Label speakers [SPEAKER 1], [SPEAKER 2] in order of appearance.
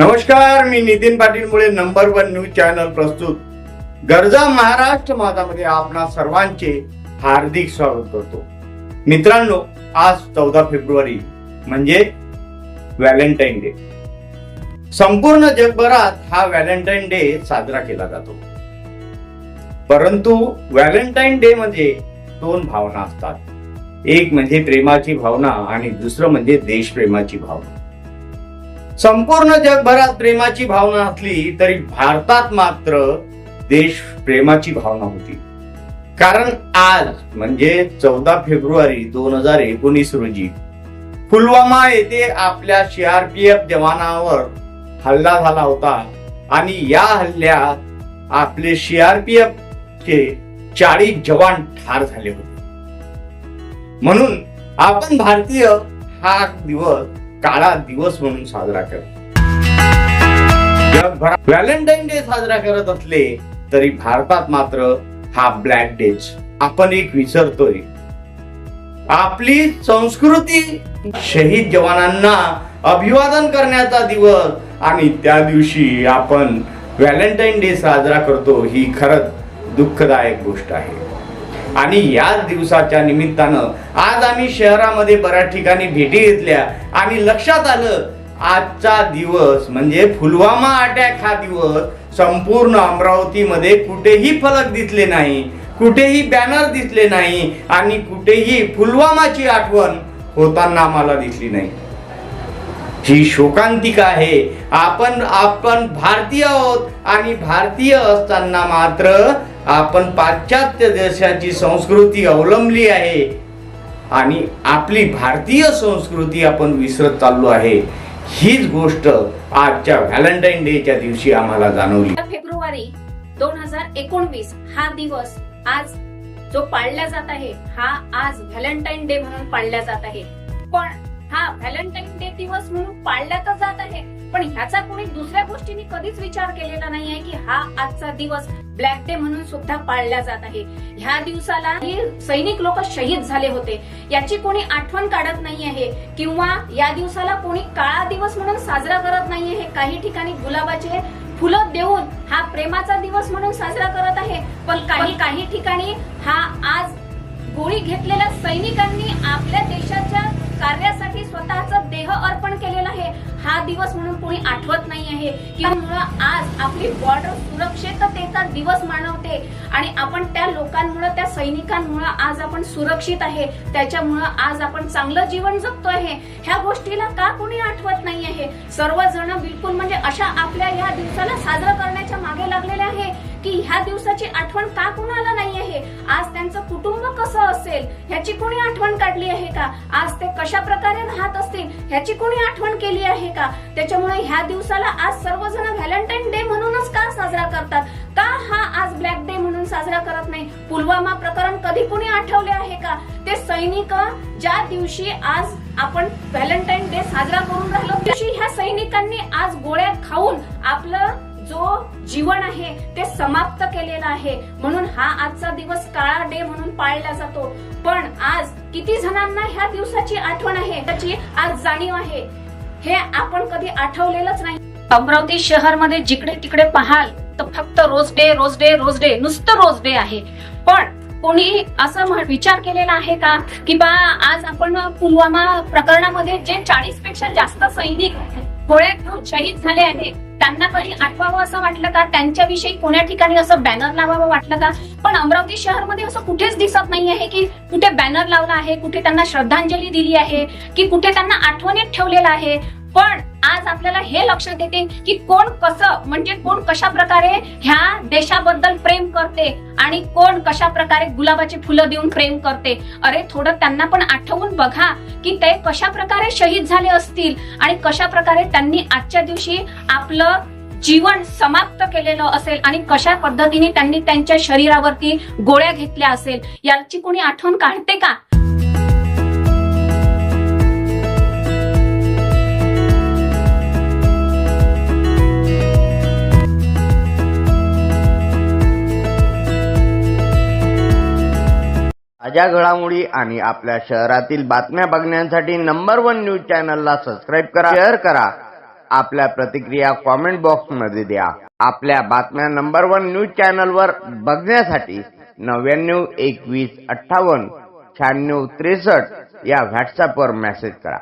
[SPEAKER 1] नमस्कार मी नितीन पाटील मुळे नंबर वन न्यूज चॅनल प्रस्तुत. गरजा महाराष्ट्र माझामध्ये आपणा सर्वांचे हार्दिक स्वागत करतो. मित्रांनो आज चौदा फेब्रुवारी म्हणजे व्हॅलेंटाईन डे. संपूर्ण जगभरात हा व्हॅलेंटाईन डे साजरा केला जातो. परंतु व्हॅलेंटाईन डे मध्ये दोन भावना असतात. एक म्हणजे प्रेमाची भावना आणि दुसरं म्हणजे देशप्रेमाची भावना. संपूर्ण जगभरात प्रेमाची भावना असली तरी भारतात मात्र देश प्रेमाची भावना होती. कारण आज म्हणजे चौदा फेब्रुवारी दोन हजार एकोणीस रोजी पुलवामा येथे आपल्या सीआरपीएफ जवानावर हल्ला झाला होता आणि या हल्ल्यात आपले सीआरपीएफ चे चाळीस जवान ठार झाले होते. म्हणून आपण भारतीय हा दिवस काळा दिवस म्हणून साजरा करतो. जगभरात व्हॅलेंटाईन डे साजरा करत असले तरी भारतात मात्र हा ब्लॅक डेज आपण एक विसरतोय. आपली संस्कृती शहीद जवानांना अभिवादन करण्याचा दिवस आणि त्या दिवशी आपण व्हॅलेंटाईन डे साजरा करतो ही खरंच दुःखदायक गोष्ट आहे. आणि याच दिवसाच्या निमित्तानं आज आम्ही शहरामध्ये बऱ्याच ठिकाणी भेटी घेतल्या. आणि लक्षात आलं आजचा दिवस म्हणजे पुलवामा अटॅक हा दिवस संपूर्ण अमरावतीमध्ये कुठेही फलक दिसले नाही कुठेही बॅनर दिसले नाही आणि कुठेही पुलवामाची आठवण होताना आम्हाला दिसली नाही. ही शोकांतिका आहे. आपण आपण भारतीय आहोत आणि भारतीय असताना मात्र आपण पाश्चात्य देशाची संस्कृती अवलंबली आहे आणि आपली भारतीय संस्कृती आपण विसरत चाललो आहे हीच गोष्ट आजच्या व्हॅलेंटाईन डेच्या दिवशी आम्हाला जाणवली.
[SPEAKER 2] फेब्रुवारी दोन हजार एकोणवीस हा दिवस आज जो पाळला जात आहे हा आज व्हॅलेंटाईन डे म्हणून पाळला जात आहे. पण हा व्हॅलेंटाईन डे दिवस म्हणून पाळला तर जात आहे. पण ह्याचा कोणी दुसऱ्या गोष्टीने कधीच विचार केलेला नाही आहे की हा आजचा दिवस ब्लॅक डे म्हणून सुद्धा पाळला जात आहे. ह्या दिवसाला हे सैनिक लोक शहीद झाले होते. याची कोणी आठवण काढत नाही आहे किंवा या दिवसाला कोणी काळा दिवस म्हणून साजरा करत नाही आहे काही ठिकाणी गुलाबाचे फुलं देऊन हा प्रेमाचा दिवस म्हणून साजरा करत आहे. पण काही काही ठिकाणी हा आज गोळी घेतलेल्या सैनिकांनी आपल्या देशाच्या कार्यासाठी स्वतःचा देह अर्पण केलेला आहे. हा दिवस म्हणून कोणी आठवत नाही आहे किंवा आज आपली बॉर्डर सुरक्षिततेचा दिवस मानवते. आणि आपण त्या लोकांमुळे त्या सैनिकांमुळे आज आपण सुरक्षित आहे. त्याच्यामुळं आज आपण चांगलं जीवन जगतो आहे ह्या गोष्टीला का कोणी आठवत नाही आहे? सर्वजण बिलकुल म्हणजे अशा आपल्या या दिवसाला साजरा करण्याच्या मागे लागलेले आहे की ह्या दिवसाची आठवण का कुणाला नाही आहे? आज त्यांचं कुटुंब कसं असेल? ह्याची कोणी आठवण काढली आहे का? आज ते कशा प्रकारे राहत असतील? ह्याची कोणी आठवण केली आहे का? त्याच्यामुळे ह्या दिवसाला आज सर्वजण व्हॅलेंटाईन डे म्हणूनच का साजरा करतात? का पुलवामा प्रकरण कधी कुणी आठवले आहे का? ते सैनिक ज्या दिवशी आज आपण व्हॅलेंटाईन डे साजरा करून राहिलो दिवशी ह्या सैनिकांनी आज गोळ्या खाऊन आपलं जो जीवन आहे ते समाप्त केलेलं आहे. म्हणून हा आजचा दिवस काळा डे म्हणून पाळला जातो. पण आज किती जणांना ह्या दिवसाची आठवण आहे त्याची आज जाणीव आहे. हे आपण कधी आठवलेलंच नाही. अमरावती शहरमध्ये जिकडे तिकडे पाहाल फक्त फक्त rose day rose day rose day नुसतं रोज डे आहे. पण कोणी असं विचार केलेला आहे का? की बा आज आपण पुलवामा प्रकरणामध्ये जे चाळीसपेक्षा जास्त सैनिक गोळ्या घेऊन शहीद झाले आहेत त्यांना कधी आठवावं असं वाटलं का? त्यांच्याविषयी कोण्या ठिकाणी असं बॅनर लावावं वाटलं का? पण अमरावती शहरमध्ये असं कुठेच दिसत नाही आहे की कुठे बॅनर लावला आहे कुठे त्यांना श्रद्धांजली दिली आहे की कुठे त्यांना आठवणीत ठेवलेलं आहे. पण आज आपल्याला हे लक्षात येते की कोण कसं म्हणजे कोण कशा प्रकारे ह्या देशाबद्दल प्रेम करते आणि कोण कशा प्रकारे गुलाबाची फुलं देऊन प्रेम करते. अरे थोडं त्यांना पण आठवून बघा की ते कशा प्रकारे शहीद झाले असतील आणि कशा प्रकारे त्यांनी आजच्या दिवशी आपलं जीवन समाप्त केलेलं असेल आणि कशा पद्धतीने त्यांनी त्यांच्या शरीरावरती गोळ्या घेतल्या असेल याची कोणी आठवण काढते का?
[SPEAKER 3] ताज्या घडामोडी आणि आपल्या शहरातील बातम्या बघण्यासाठी नंबर वन न्यूज चॅनलला सबस्क्राईब करा शेअर करा. आपल्या प्रतिक्रिया कॉमेंट बॉक्समध्ये द्या. आपल्या बातम्या नंबर वन न्यूज चॅनल वर बघण्यासाठी नव्याण्णव एकवीस अठ्ठावन्न शहाण्णव त्रेसष्ट या व्हॉट्सअप वर मेसेज करा.